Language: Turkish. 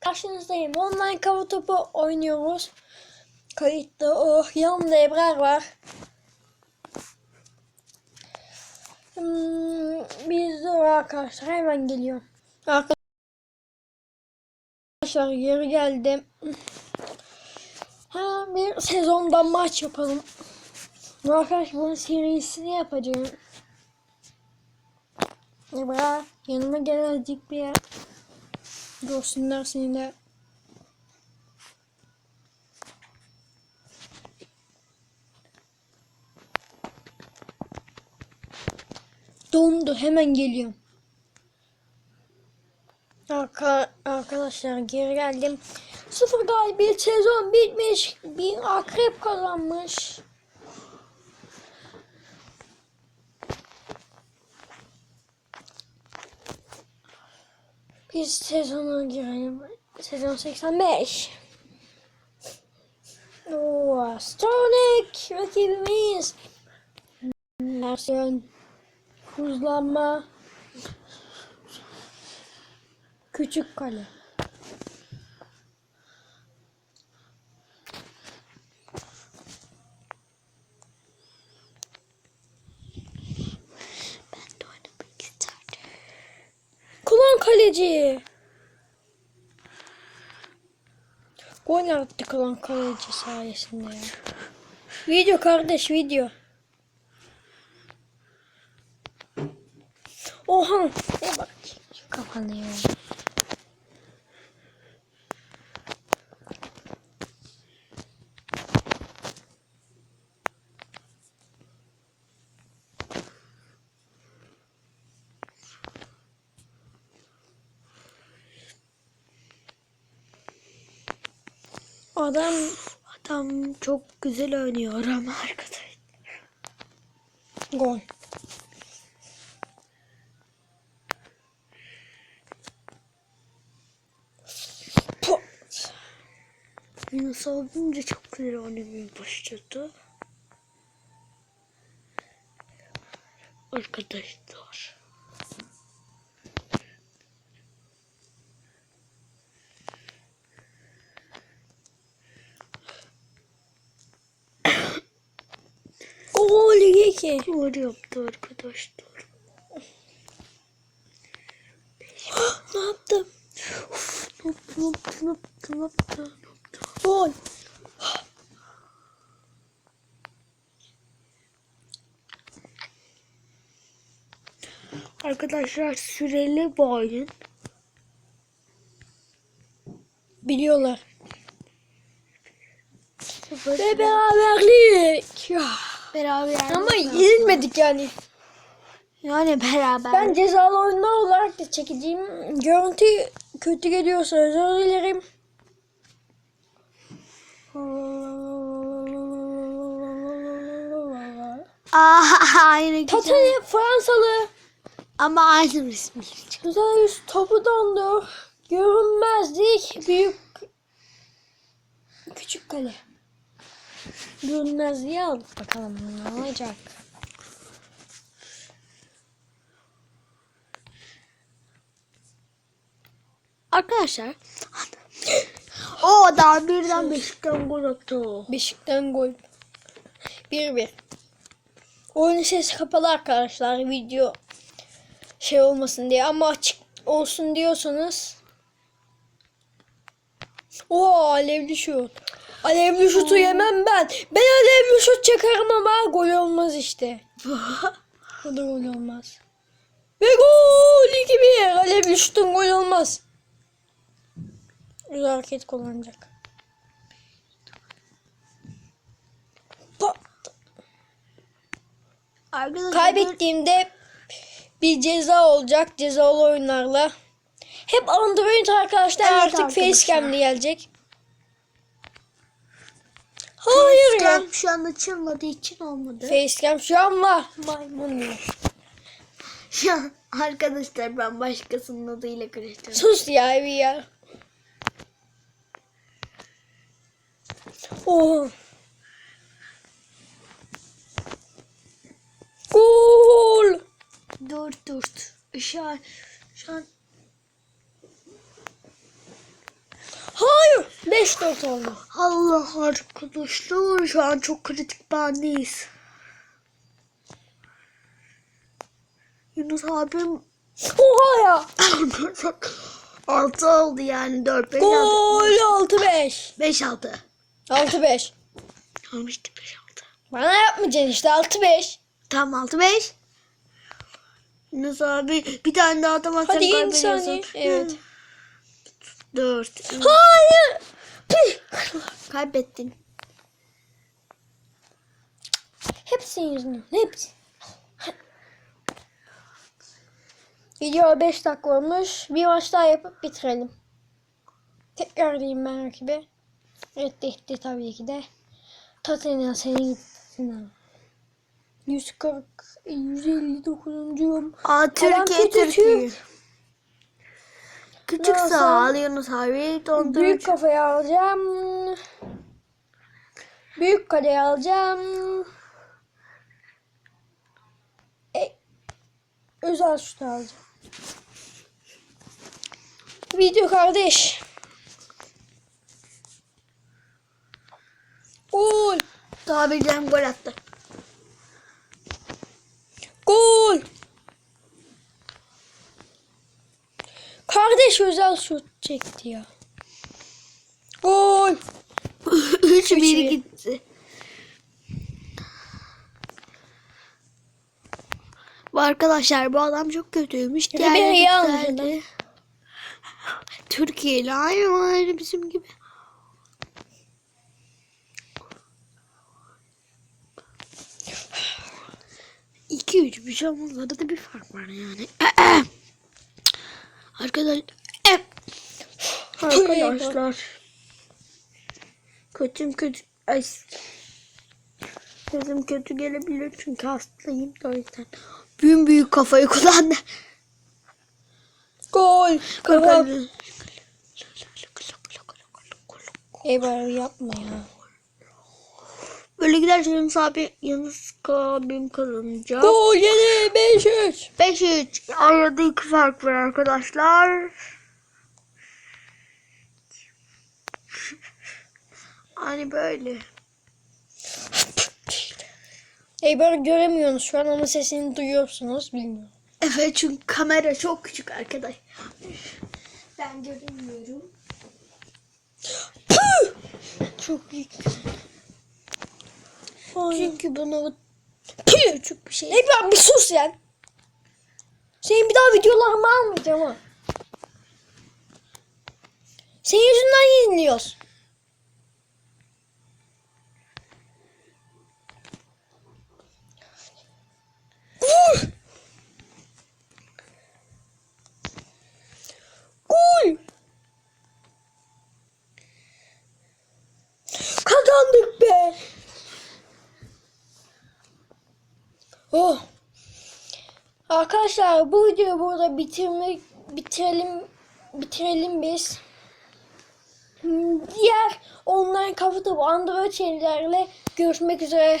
karşınızdayım. Online kafa topu oynuyoruz. Kayıtlı. Oh yanımda Ebrar var. Hmm, biz de arkadaşlar hemen geliyor. Arkadaşlar geri geldim. Hemen bir sezonda maç yapalım. Arkadaşlar bunun serisini yapacağım. Ebrar yanıma gel azıcık bir yer. Görsünler seni de. Dondu hemen geliyorum. Arka, arkadaşlar geri geldim. Sıfır galibiyet sezon bitmiş. Bir akrep kazanmış. Biz sezona girelim. Sezon 85. Oo, Sonic rakibimiz. Versiyon hızlanma. Küçük kale. Ben de oynamak isterdim. Kulağın kaleci. Gol attı kulağın kaleci sayesinde ya. Video kardeş video. Oha. Ne bak. Kafanı Adam Adam çok güzel oynuyor ama arkadaş. gol. Yunus abim çok güzel oynamaya başladı. Arkadaşlar. Oo lige ki. Gol yaptı arkadaşlar. ne yaptım? Ne yaptı, ne yaptı, ne yaptı, ne yaptı, ne yaptı? Gol. Arkadaşlar süreli bu oyun. Biliyorlar. Ve beraberlik. Ya. Beraber. Ama yenilmedik yani. yani beraber. Ben cezalı oyunlar olarak da çekeceğim. Görüntü kötü geliyorsa özür dilerim. Aa, aynı. Tatali Fransalı. Ama aynı resmi. Güzel yüz topu dondu. Görünmezlik büyük küçük kale. Görünmezliği aldık bakalım ne olacak. Arkadaşlar. o adam birden Beşiktaş'tan gol attı. Beşikten gol. 1-1. Oyun sesi kapalı arkadaşlar video şey olmasın diye ama açık olsun diyorsanız o alevli şut. Alevli şutu yemem ben. Ben alevli şut çakarım ama gol olmaz işte. O da gol olmaz. Ve gol 2-1. Alevli şutun gol olmaz. Güzel hareket kullanacak. Arkadaşlar Kaybettiğimde bir ceza olacak cezalı oyunlarla. Hep Android arkadaşlar Evet artık facecam'li gelecek. Hayır ya. Facecam şu an açılmadığı için olmadı. Facecam şu an var. Maymun ya. An arkadaşlar ben başkasının adıyla karıştırdım. Sus ya evi ya. Oh. Gol. Dur dur. Şu an, şu an Hayır. 5-4 oldu. Allah arkadaşlar şu an çok kritik bir andeyiz. Yunus abim Oha ya. 6 oldu yani 4 5 6 Gol 6-5. 5 6. 6-5. Almıştı 5 6. Bana yapmayacaksın işte 6-5. Tamam 6 5. Yunus abi bir tane daha atamazsan Hadi 20 kaybediyorsun. saniye. Evet. 4. Hayır. Kaybettin. Hepsinin yüzünden. Hepsi. Video 5 dakika olmuş. Bir maç daha yapıp bitirelim. Tekrar diyeyim ben rakibe. Reddetti tabii ki de. Tottenham seni gitsin. 140 159. yum. Aa Türkiye Türkiye. Küçük Nasıl? sağ Yunus abi. Büyük Dondurucu. kafayı alacağım. Büyük kaleyi alacağım. E, özel şut alacağım. Video kardeş. Gol. Daha birden gol attı. Gol. Kardeş özel şut çekti ya. Gol. 3 1 bir. gitti. Bu arkadaşlar bu adam çok kötüymüş. Diğerleri güzeldi. Türkiye ile aynı aynı bizim gibi. İki üç bir şey olmaz. Arada bir fark var yani. Arkadaş, arkadaşlar. Kötüm kötü. Ay. Sesim kötü gelebilir çünkü hastayım da o yüzden. Büyük büyük kafayı kullandı. Gol. Kafa. Eyvallah yapma ya. Böyle giderse Yunus abi Yunus abim kazanacak. Gol yedi 5-3. 5-3. Arada iki fark var arkadaşlar. Hani böyle. Eyvallah göremiyorsunuz şu an ama sesini duyuyorsunuz bilmiyorum. Evet çünkü kamera çok küçük arkadaş. Ben göremiyorum. Çok büyük. Çünkü bunu küçük bir şey. Eyvallah bir sus sen. Senin bir daha videolarımı almayacağım ha. Senin yüzünden yeniliyoruz. Kazandık be. Oh. Arkadaşlar bu videoyu burada bitirmek bitirelim bitirelim biz. Diğer online kafa topu Android şeylerle görüşmek üzere.